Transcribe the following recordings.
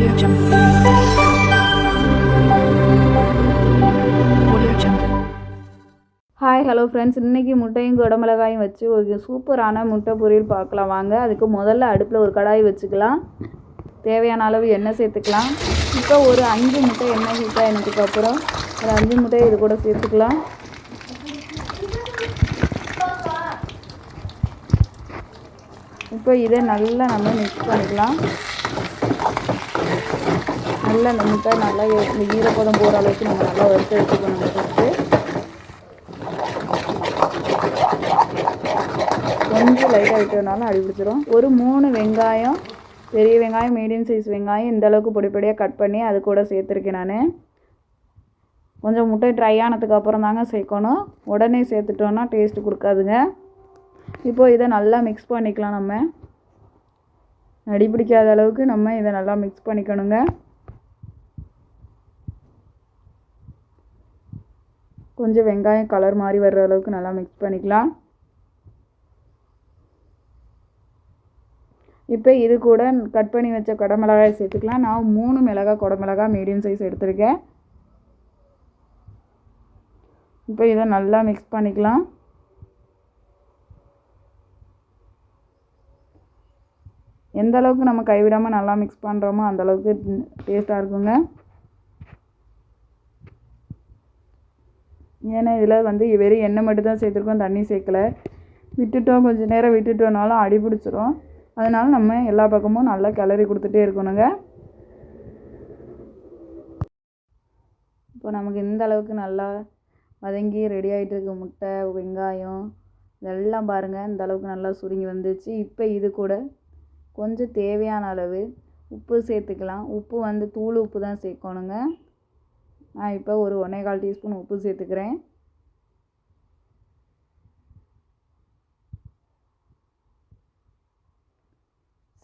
Audio Jungle. Audio Jungle. Hi hello friends இன்றைக்கி முட்டையும் குடமிளகாயும் வச்சு ஒரு சூப்பரான முட்டை பொரியல் பார்க்கலாம். வாங்க அதுக்கு முதல்ல அடுப்பில் ஒரு கடாய் வச்சுக்கலாம். தேவையான அளவு எண்ணெய் சேர்த்துக்கலாம். இப்போ ஒரு அஞ்சு முட்டை எண்ணெய் ஹீட்டாக எனக்கு அப்புறம் ஒரு அஞ்சு முட்டை இது கூட சேர்த்துக்கலாம். இப்போ இதை நல்லா நம்ம மிக்ஸ் பண்ணிக்கலாம். நல்லா நம்மகிட்ட நல்லா இந்த ஈரப்பதம் போகிற அளவுக்கு நம்ம நல்லா வறுத்து எடுத்துக்கணும் ஃபஸ்ட்டு கொஞ்சம் லைட்டாக விட்டதுனால அடி பிடிச்சிரும். ஒரு மூணு வெங்காயம் பெரிய வெங்காயம் மீடியம் சைஸ் வெங்காயம் இந்த அளவுக்கு கட் பண்ணி அது கூட சேர்த்துருக்கேன் நான். கொஞ்சம் முட்டை ட்ரை ஆனதுக்கு அப்புறம் தாங்க சேர்க்கணும். உடனே சேர்த்துட்டோன்னா டேஸ்ட் கொடுக்காதுங்க. இப்போது இதை நல்லா மிக்ஸ் பண்ணிக்கலாம் நம்ம. அடி பிடிக்காத அளவுக்கு நம்ம இதை நல்லா மிக்ஸ் பண்ணிக்கணுங்க. கொஞ்சம் வெங்காயம் கலர் மாதிரி வர்ற அளவுக்கு நல்லா மிக்ஸ் பண்ணிக்கலாம். இப்போ இது கூட கட் பண்ணி வச்ச குடமிளகாய் சேர்த்துக்கலாம். நான் மூணு மிளகாய் குடமிளகாய் மீடியம் சைஸ் எடுத்திருக்கேன். இப்போ இதை நல்லா மிக்ஸ் பண்ணிக்கலாம். எந்த அளவுக்கு நம்ம கைவிடாமல் நல்லா மிக்ஸ் பண்ணுறோமோ அந்தளவுக்கு டேஸ்ட்டாக இருக்குங்க. ஏன்னா இதில் வந்து வெறும் எண்ணெய் மட்டும் தான் சேர்த்துருக்கோம் தண்ணி சேர்க்கலை. விட்டுட்டோம் கொஞ்சம் நேரம் விட்டுட்டோம்னாலும் அடி பிடிச்சிரும். அதனால் நம்ம எல்லா பக்கமும் நல்லா கிளறி கொடுத்துட்டே இருக்கணுங்க. இப்போ நமக்கு இந்த அளவுக்கு நல்லா வதங்கி ரெடி ஆகிட்டு இருக்க முட்டை வெங்காயம். இதெல்லாம் பாருங்கள் இந்த அளவுக்கு நல்லா சுருங்கி வந்துச்சு. இப்போ இது கூட கொஞ்சம் தேவையான அளவு உப்பு சேர்த்துக்கலாம். உப்பு வந்து தூள் உப்பு தான் சேர்க்கணுங்க. நான் இப்போ ஒரு ஒன்றே கால் டீஸ்பூன் உப்பு சேர்த்துக்கிறேன்.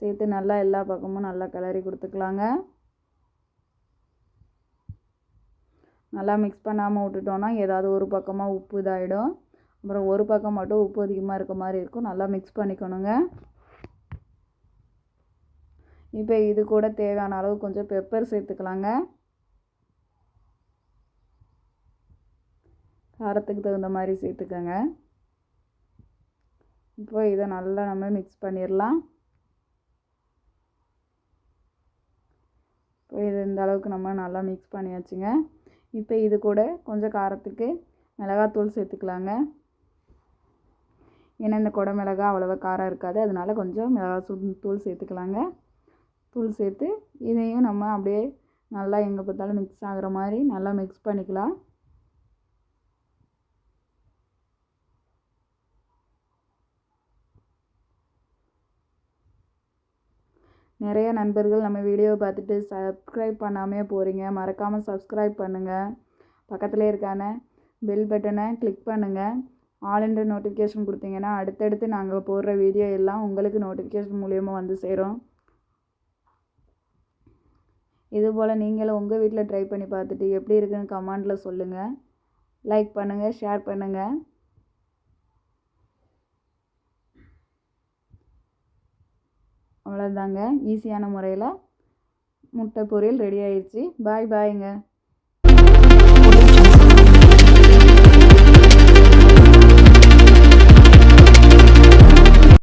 சேர்த்து நல்லா எல்லா பக்கமும் நல்லா கிளறி கொடுத்துக்கலாங்க. நல்லா மிக்ஸ் பண்ணாமல் விட்டுட்டோன்னா ஏதாவது ஒரு பக்கமாக உப்பு இதாகிடும் அப்புறம் ஒரு பக்கம் மட்டும் உப்பு அதிகமாக இருக்க மாதிரி இருக்கும். நல்லா மிக்ஸ் பண்ணிக்கணுங்க. இப்போ இது கூட தேவையான அளவு கொஞ்சம் பெப்பர் சேர்த்துக்கலாங்க. காரத்துக்கு தகுந்த மாதிரி சேர்த்துக்கோங்க. இப்போ இதை நல்லா நம்ம மிக்ஸ் பண்ணிடலாம் இப்போ இது இந்த அளவுக்கு நம்ம நல்லா மிக்ஸ் பண்ணியாச்சுங்க. இப்போ இது கூட கொஞ்சம் காரத்துக்கு மிளகாத்தூள் சேர்த்துக்கலாங்க. ஏன்னா இந்த குடை மிளகா அவ்வளோவா காரம் இருக்காது. அதனால கொஞ்சம் மிளகாத்தூள் தூள் சேர்த்துக்கலாங்க. தூள் சேர்த்து இதையும் நம்ம அப்படியே நல்லா எங்கே பார்த்தாலும் மிக்ஸ் ஆகிற மாதிரி நல்லா மிக்ஸ் பண்ணிக்கலாம். நிறைய நண்பர்கள் நம்ம வீடியோவை பார்த்துட்டு சப்ஸ்கிரைப் பண்ணாமே போகிறீங்க மறக்காமல் சப்ஸ்கிரைப் பண்ணுங்கள் பக்கத்தில் இருக்கான பெல் பட்டனை கிளிக் பண்ணுங்கள் ஆல் என்ற நோட்டிஃபிகேஷன் கொடுத்தீங்கன்னா அடுத்தடுத்து நாங்கள் போடுற வீடியோ எல்லாம் உங்களுக்கு நோட்டிஃபிகேஷன் மூலியமாக வந்து சேரும். இதுபோல் நீங்களும் உங்கள் வீட்டில் ட்ரை பண்ணி பார்த்துட்டு எப்படி இருக்குன்னு கமெண்டில் சொல்லுங்கள் லைக் பண்ணுங்கள் ஷேர் பண்ணுங்கள் அவ்வளோதாங்க ஈஸியான முறையில் முட்டை பொரியல் ரெடி ஆயிடுச்சு பாய் பாய்ங்க